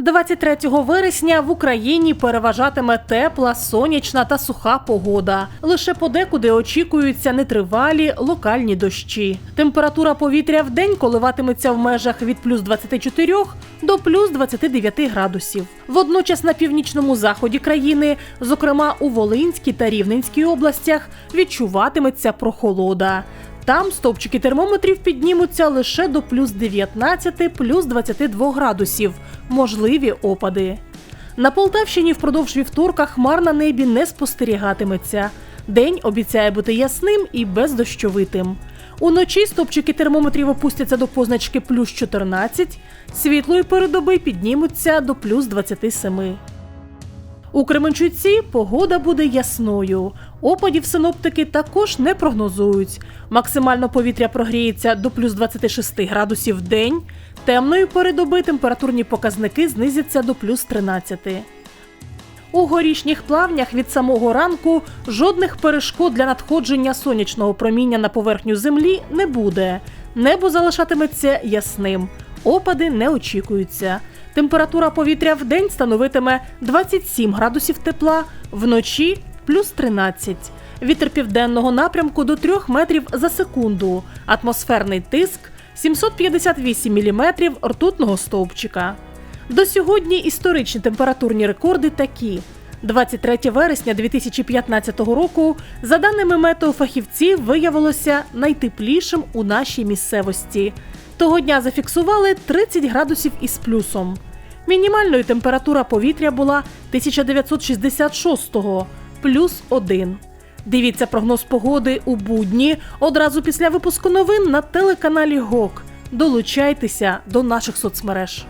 23 вересня в Україні переважатиме тепла, сонячна та суха погода. Лише подекуди очікуються нетривалі локальні дощі. Температура повітря в день коливатиметься в межах від плюс 24 до плюс 29 градусів. Водночас на північному заході країни, зокрема у Волинській та Рівненській областях, відчуватиметься прохолода. Там стовпчики термометрів піднімуться лише до плюс 19, плюс 22 градусів. Можливі опади. На Полтавщині впродовж вівторка хмар на небі не спостерігатиметься. День обіцяє бути ясним і бездощовитим. Уночі стопчики термометрів опустяться до позначки плюс 14, світлої передоби піднімуться до плюс 27. У Кременчуці погода буде ясною. Опадів синоптики також не прогнозують. Максимально повітря прогріється до плюс 26 градусів в день. Темної передоби температурні показники знизяться до плюс 13. У горішніх плавнях від самого ранку жодних перешкод для надходження сонячного проміння на поверхню землі не буде. Небо залишатиметься ясним. Опади не очікуються. Температура повітря в день становитиме 27 градусів тепла, вночі плюс 13. Вітер південного напрямку до 3 метрів за секунду. Атмосферний тиск 758 міліметрів ртутного стовпчика. До сьогодні історичні температурні рекорди такі. 23 вересня 2015 року, за даними метеофахівців, виявилося найтеплішим у нашій місцевості. Того дня зафіксували 30 градусів із плюсом. Мінімальною температура повітря була 1966-го, плюс 1. Дивіться прогноз погоди у будні одразу після випуску новин на телеканалі ГОК. Долучайтеся до наших соцмереж.